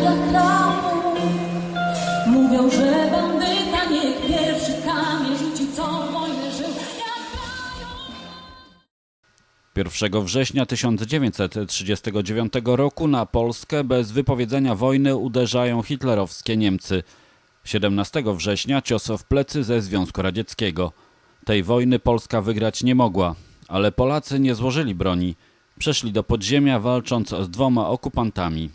dla kraju. Mówią, że bandyta niech pierwszy kamień rzuci, co w wojnie żył. Jak kraju. 1 września 1939 roku na Polskę bez wypowiedzenia wojny uderzają hitlerowskie Niemcy. 17 września cios w plecy ze Związku Radzieckiego. Tej wojny Polska wygrać nie mogła, ale Polacy nie złożyli broni. Przeszli do podziemia walcząc z dwoma okupantami.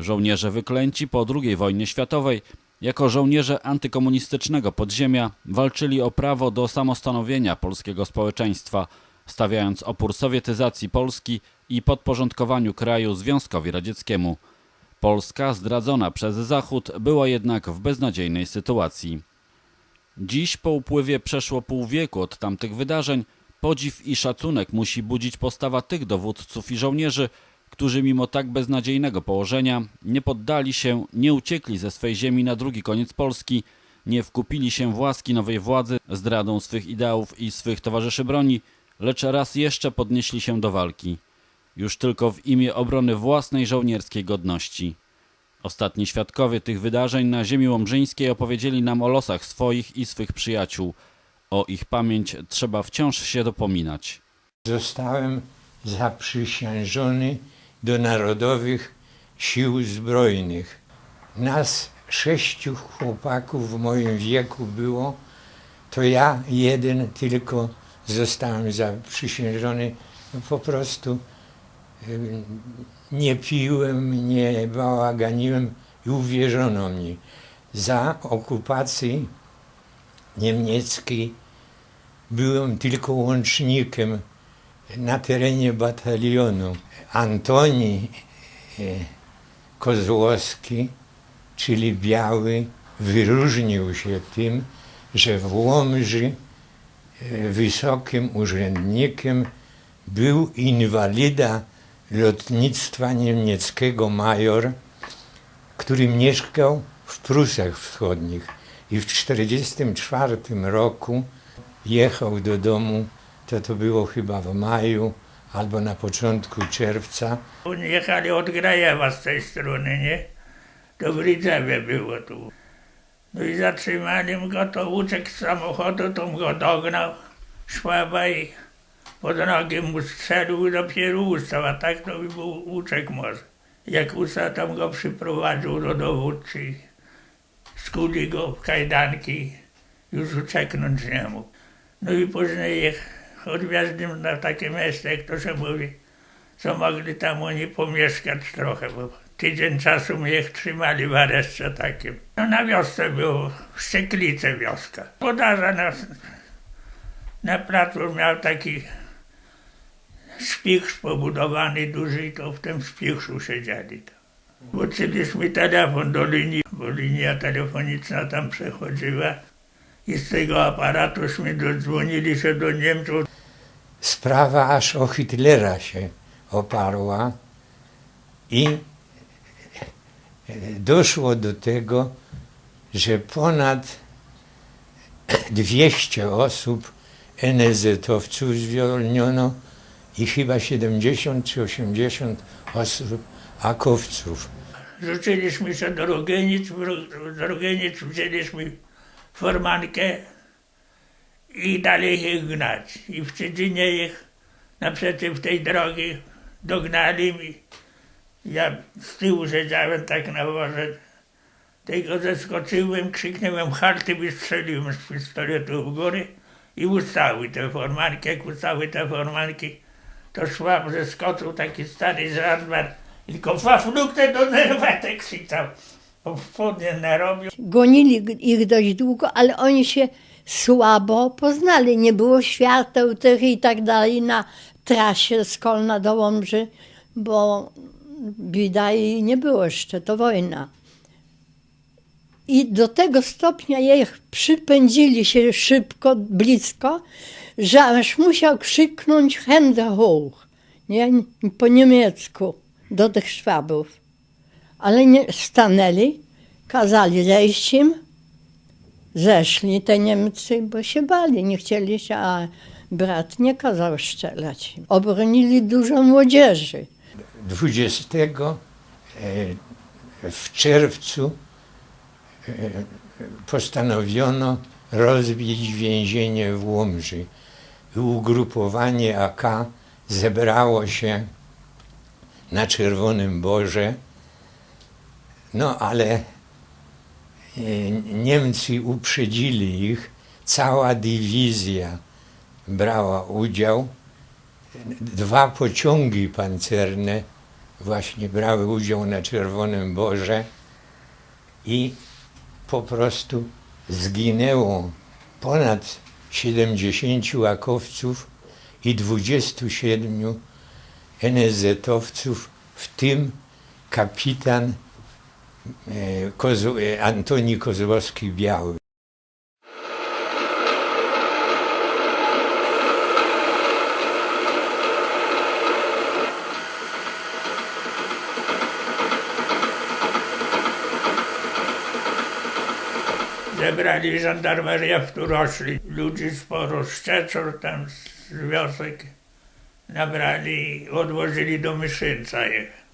Żołnierze wyklęci po II wojnie światowej jako żołnierze antykomunistycznego podziemia walczyli o prawo do samostanowienia polskiego społeczeństwa, stawiając opór sowietyzacji Polski i podporządkowaniu kraju Związkowi Radzieckiemu. Polska, zdradzona przez Zachód, była jednak w beznadziejnej sytuacji. Dziś, po upływie przeszło pół wieku od tamtych wydarzeń, podziw i szacunek musi budzić postawa tych dowódców i żołnierzy, którzy mimo tak beznadziejnego położenia nie poddali się, nie uciekli ze swej ziemi na drugi koniec Polski, nie wkupili się w łaski nowej władzy zdradą swych ideałów i swych towarzyszy broni, lecz raz jeszcze podnieśli się do walki. Już tylko w imię obrony własnej żołnierskiej godności. Ostatni świadkowie tych wydarzeń na ziemi łomżyńskiej opowiedzieli nam o losach swoich i swych przyjaciół. O ich pamięć trzeba wciąż się dopominać. Zostałem zaprzysiężony do Narodowych Sił Zbrojnych. Nas sześciu chłopaków w moim wieku było, to ja jeden tylko zostałem zaprzysiężony. No po prostu nie piłem, nie bałaganiłem i uwierzono mi. Za okupacji niemieckiej byłem tylko łącznikiem na terenie batalionu. Antoni e, Kozłowski, czyli Biały, wyróżnił się tym, że w Łomży e, wysokim urzędnikiem był inwalida lotnictwa niemieckiego major, który mieszkał w Prusach Wschodnich i w 1944 roku jechał do domu, to to było chyba w maju albo na początku czerwca. Jechali od Grajewa z tej strony, nie? To w Rydzewie było tu. No i zatrzymali go, to uciekł z samochodu, to go dognał szwaba i pod nogi mu strzelił i dopiero ustał, a tak to by był uciekł może. Jak ustał, tam go przyprowadził do dowódcy. Skuli go w kajdanki, już ucieknąć nie mógł. No i później ich odwiezli na takie miejsce, jak to się mówi, co mogli tam oni pomieszkać trochę, bo tydzień czasu mnie ich trzymali w areszcie takim. No na wiosce było, w Szczeklice wioska. Podarza na, na placu miał taki szpichrz pobudowany duży i to w tym szpichrzu siedzieli. Włączyliśmy telefon do linii, bo linia telefoniczna tam przechodziła i z tego aparatuśmy dodzwonili się do Niemców. Sprawa aż o Hitlera się oparła i e, doszło do tego, że ponad 200 osób NZ-owców zwolniono i chyba 70 czy 80 osób akowców. Rzuciliśmy się do Rogienic, w Ro- z Rogienic wzięliśmy formankę i dali ich gnać. I w Czydzinie ich naprzeciw tej drogi dognali mi. Ja z tyłu siedziałem tak na worze. Tylko zeskoczyłem, krzyknąłem harty, wystrzeliłem z pistoletu w górę i ustały te formanki. Jak ustały te formanki, to szłam, zeskoczył taki stary żandar, tylko faflukte do nerwatek krzyczał. Spodnie narobił. gonili ich dość długo, ale oni się słabo poznali. Nie było świateł tych i tak dalej na trasie z Kolna do Łomży, bo bida i nie było jeszcze, to wojna. I do tego stopnia ich przypędzili się szybko, blisko, że aż musiał krzyknąć Hände hoch, nie? po niemiecku, do tych Szwabów. Ale nie stanęli, kazali zejść im, zeszli te Niemcy, bo się bali, nie chcieli się, a brat nie kazał strzelać. Obronili dużo młodzieży. 20 e, w czerwcu e, postanowiono rozbić więzienie w Łomży. Ugrupowanie AK zebrało się na Czerwonym Boże, no ale e, Niemcy uprzedzili ich, cała dywizja brała udział. Dwa pociągi pancerne właśnie brały udział na Czerwonym Boże i po prostu zginęło ponad 70 akowców i 27 NSZ-owców, w tym kapitan Kozu, e, Antoni Kozłowski-Biały. Zebrali żandarmeria w Turoszli. Ludzi sporo, Szczeczor tam z wiosek nabrali i odwozili do Myszyńca ich.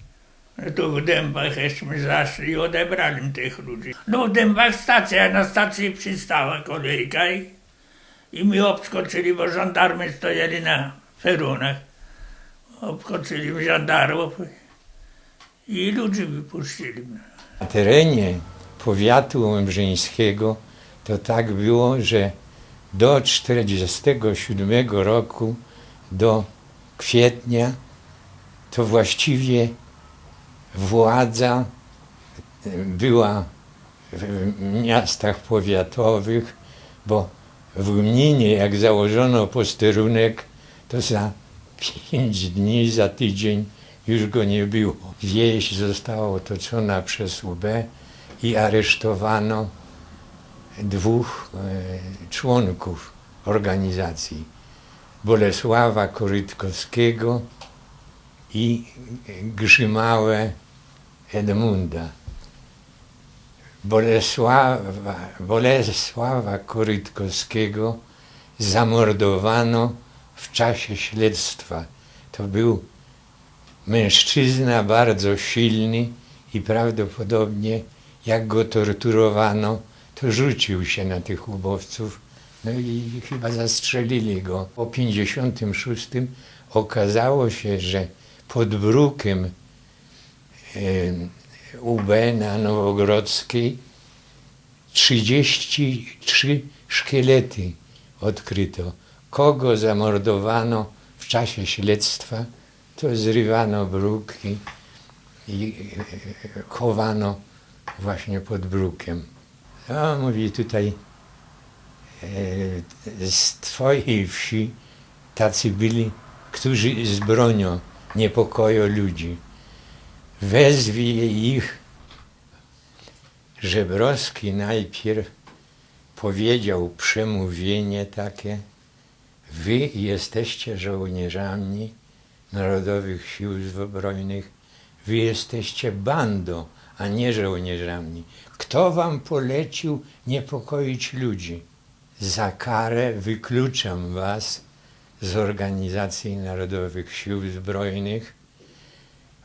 Tu w Dębach żeśmy zaszli i odebrali tych ludzi. No w Dębach stacja, na stacji przystała kolejka i, i mi obskoczyli, bo żandarmy stojali na perunach. Obskoczyli żandarmów i ludzi wypuścili. Na terenie powiatu łomżyńskiego to tak było, że do 1947 roku, do kwietnia, to właściwie władza była w miastach powiatowych, bo w gminie jak założono posterunek, to za pięć dni, za tydzień już go nie było. Wieś została otoczona przez UB i aresztowano dwóch e, członków organizacji. Bolesława Korytkowskiego i Grzymałę Edmunda. Bolesława, Bolesława Korytkowskiego zamordowano w czasie śledztwa. To był mężczyzna bardzo silny i prawdopodobnie jak go torturowano, to rzucił się na tych ubowców, no i chyba zastrzelili go. Po 56 okazało się, że pod brukiem UB na Nowogrodzkiej 33 szkielety odkryto. Kogo zamordowano w czasie śledztwa, to zrywano bruki i e, chowano właśnie pod brukiem. A mówi tutaj e, z twojej wsi tacy byli, którzy z bronią niepokoją ludzi. Wezwij ich. Żebrowski najpierw powiedział przemówienie takie. Wy jesteście żołnierzami Narodowych Sił Zbrojnych. Wy jesteście bandą, a nie żołnierzami. Kto wam polecił niepokoić ludzi? Za karę wykluczam was z Organizacji Narodowych Sił Zbrojnych,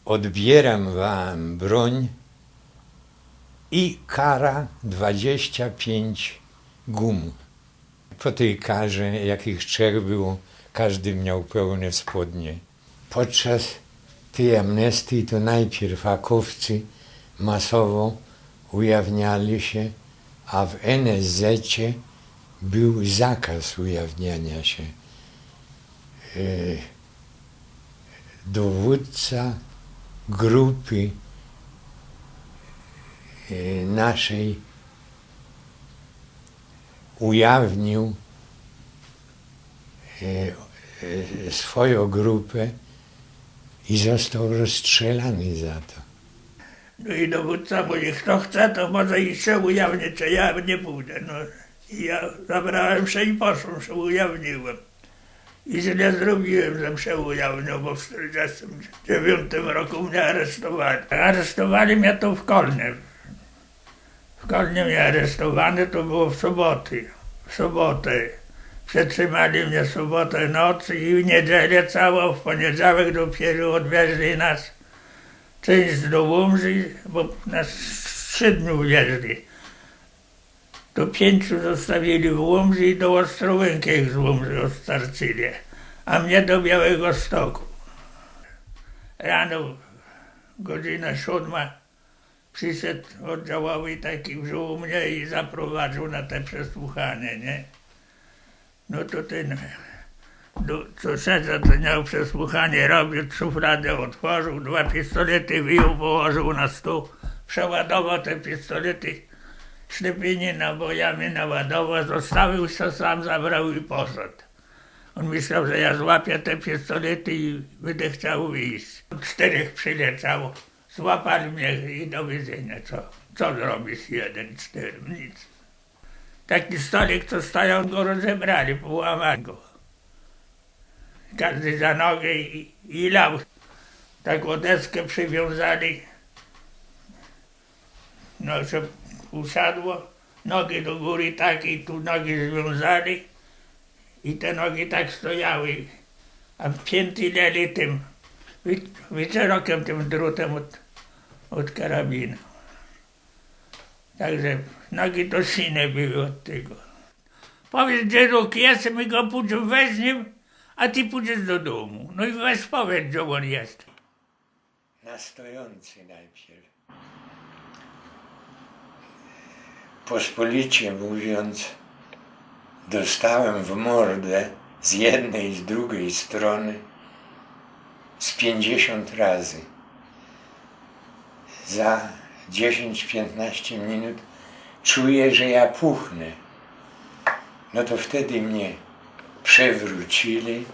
odbieram wam broń i kara 25 gum. Po tej karze, jakich trzech było, każdy miał pełne spodnie. Podczas tej amnestii to najpierw akowcy masowo ujawniali się, a w NSZ był zakaz ujawniania się. E, Dowódca grupy e, naszej ujawnił e, e, swoją grupę i został rozstrzelany za to. No i dowódca mówi, kto chce, to może i się ujawnić, ja nie pójdę. No. I ja zabrałem się i poszłem, się ujawniłem. I źle zrobiłem, że się ujawnił, bo w 1949 roku mnie aresztowali. Aresztowali mnie tu w Kolnie. W Kolnie mnie aresztowano, to było w soboty. W sobotę. Przetrzymali mnie sobotę noc i w niedzielę całą, w poniedziałek dopiero odwieźli nas część do Łomży, bo nas z siedmiu wjeżdżali. To pięciu zostawili w Łomży i do Ostrołęki ich z Łomży ostarczyli, a mnie do Białego Stoku. Rano, godzina siódma, przyszedł oddziałowy taki, wziął mnie i zaprowadził na te przesłuchanie, nie? No to ten, do, co sędzia to miał przesłuchanie robił, szufladę otworzył, dwa pistolety wyjął, położył na stół, przeładował te pistolety, ślepienie nabojami naładował, zostawił się, sam zabrał i poszedł. On myślał, że ja złapię te pistolety i będę chciał wyjść. Czterech przyleciało, złapali mnie i do widzenia. Co, co zrobisz jeden, cztery, nic. Taki stolik, co stoją, go rozebrali, połamali go. Każdy za nogę i, i lał. Taką deskę przywiązali. No, że usiadło, nogi do góry tak i tu nogi związali i te nogi tak stojały, a pięty leli tym wy- wycerokiem, tym drutem od, od. Także nogi to sine były od tego. Powiedz, gdzie róg jest, my go pójdziemy weźmiemy, a ty pójdziesz do domu. No i weź powiedz, gdzie on jest. Na stojący najpierw. Pospolicie mówiąc, dostałem w mordę z jednej i z drugiej strony z 50 razy. Za 10-15 minut czuję, że ja puchnę. No to wtedy mnie przewrócili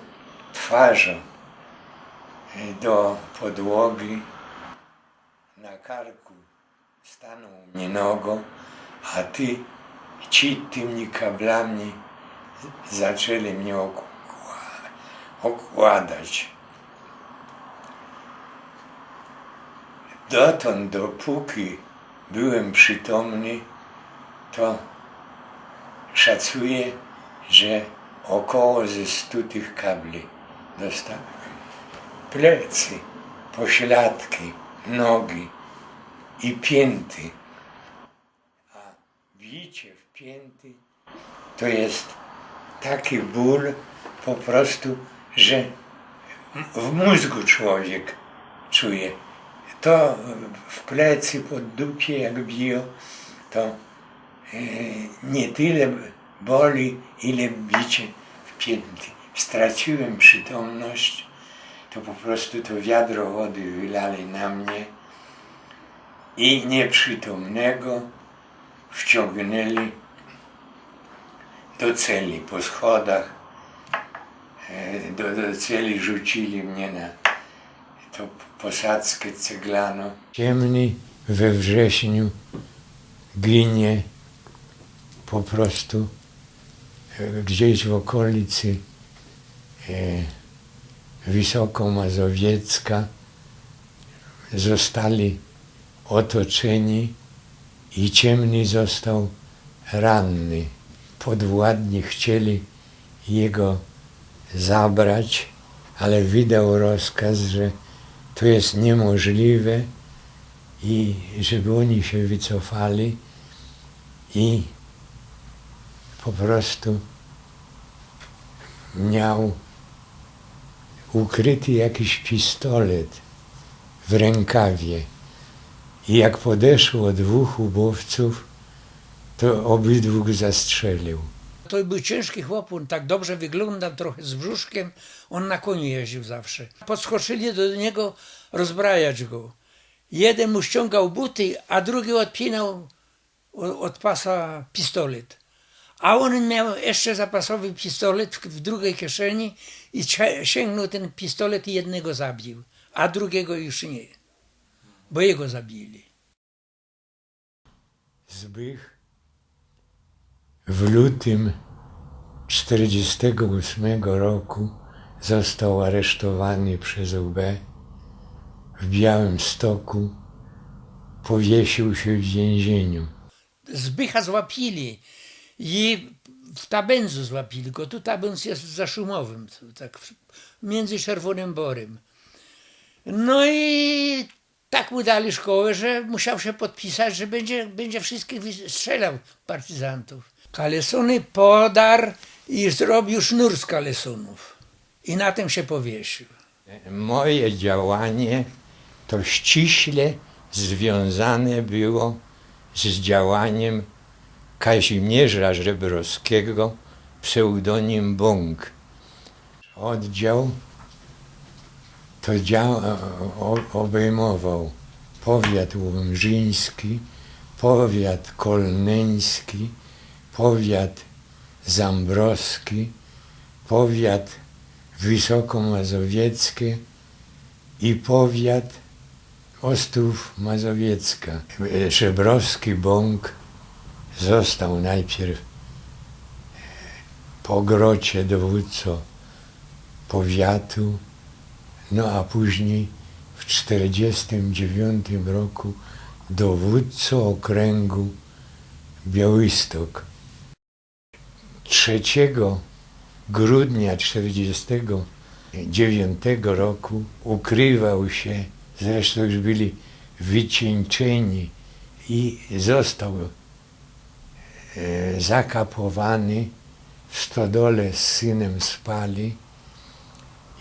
twarzą do podłogi. Na karku stanął mnie nogą, a ty, ci tymi kablami zaczęli mnie okła- okładać. Dotąd, dopóki byłem przytomny, to szacuję, że około ze stu tych kabli dostałem. Plecy, pośladki, nogi i pięty. Bicie w pięty to jest taki ból po prostu, że w mózgu człowiek czuje. To w plecy, pod dupie jak biją, to e, nie tyle boli, ile bicie w pięty. Straciłem przytomność, to po prostu to wiadro wody wylali na mnie i nieprzytomnego wciągnęli do celi po schodach. E, Do, do celi rzucili mnie na tą posadzkę ceglaną. Ciemny we wrześniu ginie po prostu e, gdzieś w okolicy e, Wysoko-Mazowiecka zostali otoczeni i ciemny został ranny. Podwładni chcieli jego zabrać, ale wydał rozkaz, że to jest niemożliwe i żeby oni się wycofali i po prostu miał ukryty jakiś pistolet w rękawie. I jak podeszło dwóch ubowców, to obydwu go zastrzelił. To był ciężki chłop, on tak dobrze wyglądał, trochę z brzuszkiem. On na koniu jeździł zawsze. Podskoczyli do niego rozbrajać go. Jeden mu ściągał buty, a drugi odpinał od pasa pistolet. A on miał jeszcze zapasowy pistolet w, drugiej kieszeni i sięgnął ten pistolet i jednego zabił, a drugiego już nie, bo jego zabili. Zbych w lutym 1948 roku został aresztowany przez UB w Białym Stoku. Powiesił się w więzieniu. Zbycha złapili i w Tabędzu złapili go. Tu Tabędz jest za Szumowym, tak między Czerwonym Borem. No i tak mu dali szkołę, że musiał się podpisać, że będzie, będzie wszystkich strzelał partyzantów. Kalesony podarł i zrobił sznur z kalesonów. I na tym się powiesił. Moje działanie to ściśle związane było z działaniem Kazimierza Żebrowskiego, pseudonim Bąk. Oddział to dział, o, obejmował powiat łomżyński, powiat kolneński, powiat zambrowski, powiat wysokomazowiecki i powiat Ostrów Mazowiecka. Żebrowski Bąk został najpierw po grocie dowódcą powiatu, no a później w 1949 roku dowódcą okręgu Białystok. 3 grudnia 1949 roku ukrywał się, zresztą już byli wycieńczeni i został e, zakapowany w stodole z synem spali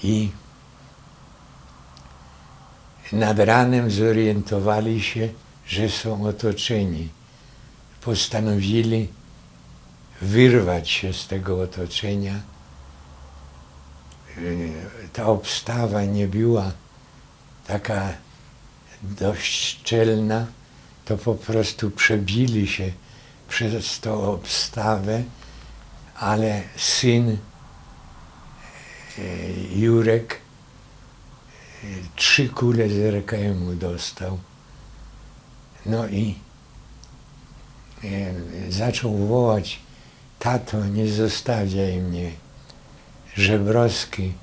i nad ranem zorientowali się, że są otoczeni. Postanowili wyrwać się z tego otoczenia. Ta obstawa nie była taka dość szczelna, to po prostu przebili się przez tą obstawę, ale syn yy, Jurek trzy kule z RKM-u dostał. No i e, zaczął wołać, tato, nie zostawiaj mnie. Żebrowski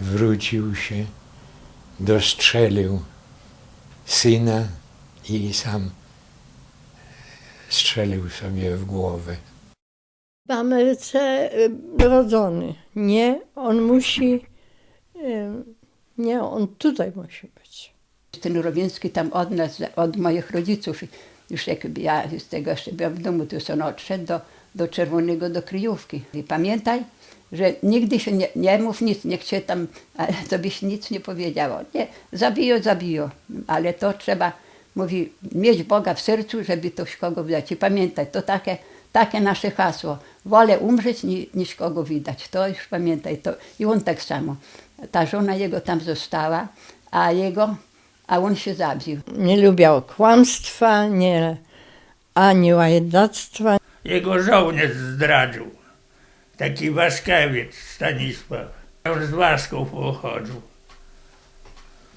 wrócił się, dostrzelił syna i sam strzelił sobie w głowę. W Ameryce y, rodzony. Nie, on musi. Nie, on tutaj musi być. Ten Rowiński tam od nas, od moich rodziców, już jakby ja z tego jeszcze byłam w domu, to on odszedł do, do Czerwonego, do kryjówki. I pamiętaj, że nigdy się nie, nie mów nic, niech cię tam, to byś nic nie powiedziało. Nie, zabiją, zabiją, ale to trzeba, mówi, mieć Boga w sercu, żeby to kogo widać. I pamiętaj, to takie, takie nasze hasło. Wolę umrzeć ni, niż kogo widać. To już pamiętaj. To, I on tak samo. Ta żona jego tam została, a jego, a on się zabił. Nie lubiał kłamstwa, nie, ani łajdactwa. Jego żołnierz zdradził. Taki Waszkiewicz Stanisław. On z Waszków pochodził.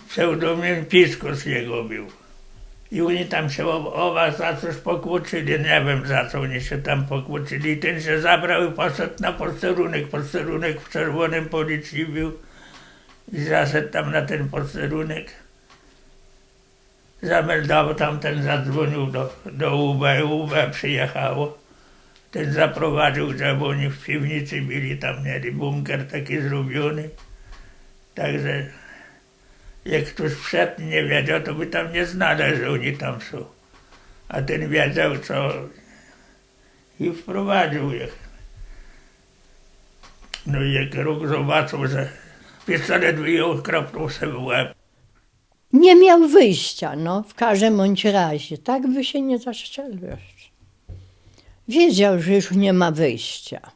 Pseudonim Piskus jego był. I oni tam się o, o was za coś pokłócili, nie wiem za co oni się tam pokłócili. Ten się zabrał i poszedł na posterunek. Posterunek w czerwonym policji był. I zaszedł tam na ten posterunek. Zameldował tam, ten zadzwonił do, do UB, UB przyjechało. Ten zaprowadził, żeby oni w piwnicy byli, tam mieli bunker taki zrobiony. Także jak ktoś i nie wiedział, to by tam nie znali, że oni tam są. A ten wiedział co i wprowadził ich. No i jak róg zobaczył, że pistolet wyjął, kropnął sobie w łeb. Nie miał wyjścia, no, w każdym bądź razie. Tak by się nie zastrzelił jeszcze. Wiedział, że już nie ma wyjścia.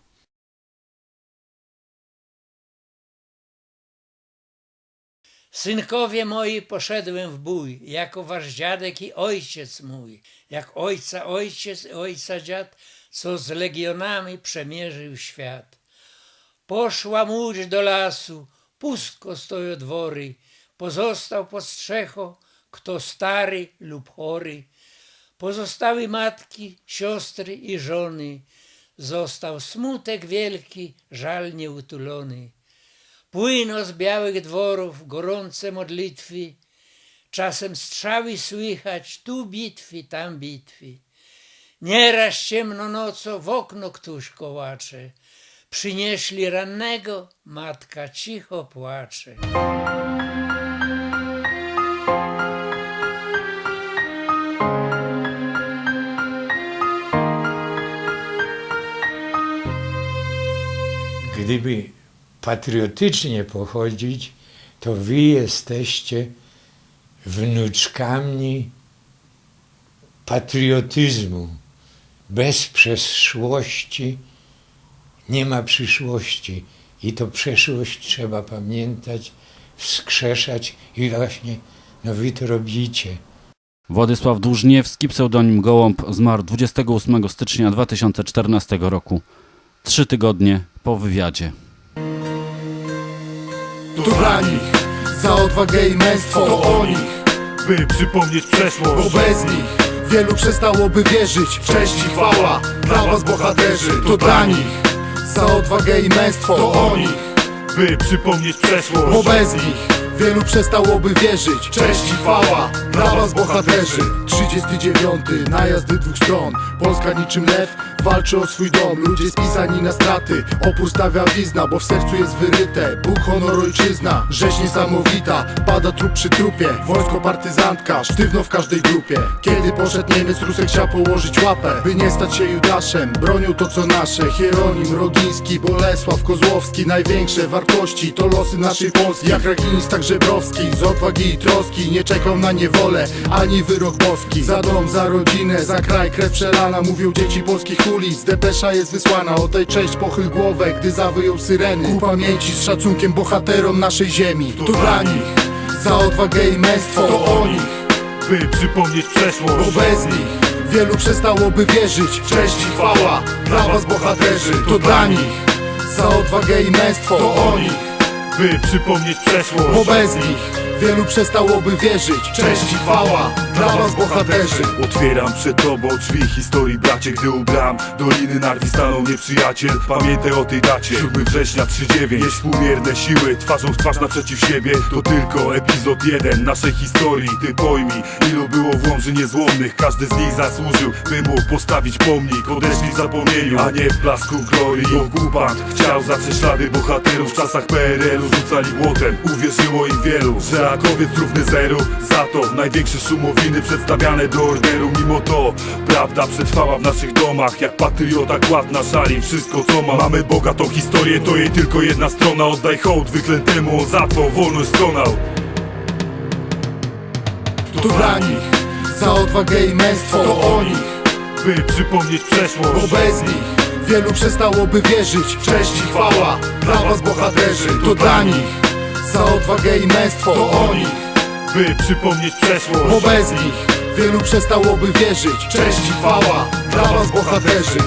Synkowie moi, poszedłem w bój, jako wasz dziadek i ojciec mój, jak ojca ojciec i ojca dziad, co z legionami przemierzył świat. Poszła łódź do lasu, pustko stoją dwory, pozostał pod strzechą, kto stary lub chory. Pozostały matki, siostry i żony, został smutek wielki, żal nieutulony. Płyną z białych dworów gorące modlitwy, czasem strzały słychać, tu bitwy, tam bitwy. Nieraz ciemno nocą w okno ktoś kołacze, Przynieśli rannego, matka cicho płacze. Gdyby patriotycznie pochodzić, to wy jesteście wnuczkami patriotyzmu bez przeszłości nie ma przyszłości. I to przeszłość trzeba pamiętać, wskrzeszać i właśnie no wy to robicie. Władysław Dłużniewski, pseudonim Gołąb, zmarł 28 stycznia 2014 roku. Trzy tygodnie po wywiadzie. To dla nich, za odwagę i męstwo To o nich, by przypomnieć przeszłość bo bez nich Wielu przestałoby wierzyć Cześć i chwała dla was bohaterzy To dla nich, za odwagę i męstwo. To o nich, by przypomnieć przeszłość. Bo bez nich Wielu przestałoby wierzyć. Cześć i chwała dla was bohaterzy. 39. Najazdy dwóch stron. Polska niczym lew walczy o swój dom. Ludzie spisani na straty. Opór stawia wizna, bo w sercu jest wyryte. Bóg, honor, ojczyzna. Rzeź niesamowita. Pada trup przy trupie. Wojsko partyzantka. Sztywno w każdej grupie Kiedy poszedł Niemiec Rusek chciał położyć łapę By nie stać się Judaszem. Bronią to co nasze. Hieronim, Rogiński, Bolesław, Kozłowski. Największe wartości to losy naszej Polski. Jak Grzebrowski Z odwagi i troski Nie czekał na niewolę Ani wyrok boski. Za dom, za rodzinę, za kraj Krew przelana Mówią dzieci polskich ulic Depesza jest wysłana O tej cześć pochyl głowę Gdy zawyją syreny. Ku pamięci z szacunkiem bohaterom naszej ziemi. To dla nich Za odwagę i męstwo. To o nich by przypomnieć przeszłość. Bo bez nich wielu przestałoby wierzyć. Cześć i chwała dla was bohaterzy. To dla nich za odwagę i męstwo. To o nich, by przypomnieć przeszłość. Bo bez nich wielu przestałoby wierzyć. Cześć i chwała dla was bohaterzy. Otwieram przed tobą drzwi historii bracie Gdy u bram Doliny Narwi stanął nieprzyjaciel. Pamiętaj o tej dacie. 7 września 39 Jest współmierne siły twarzą w twarz naprzeciw siebie. To tylko epizod jeden naszej historii. Ty pojmij ilu było w Łomży niezłomnych. Każdy z nich zasłużył by mógł postawić pomnik. Odeszli w zapomnieniu, a nie w blasku glorii. Okupant chciał zatrzeć ślady bohaterów. W czasach PRL-u rzucali błotem. Uwierzyło im wielu, że rakowiec równy zeru. Za to największe szumowiny przedstawiane do orderu. Mimo to prawda przetrwała w naszych domach. Jak patriota kładł na szali wszystko co ma. Mamy bogatą historię, to jej tylko jedna strona. Oddaj hołd wyklętemu, on za twą wolność skonał To dla nich? Za odwagę i męstwo. To o nich, By przypomnieć bo przeszłość bez nich wielu przestałoby wierzyć. Cześć i chwała dla was bohaterzy. To dla nich za odwagę i męstwo. To o nich By przypomnieć przeszłość. Bo bez nich wielu przestałoby wierzyć. Cześć i chwała dla was bohaterzy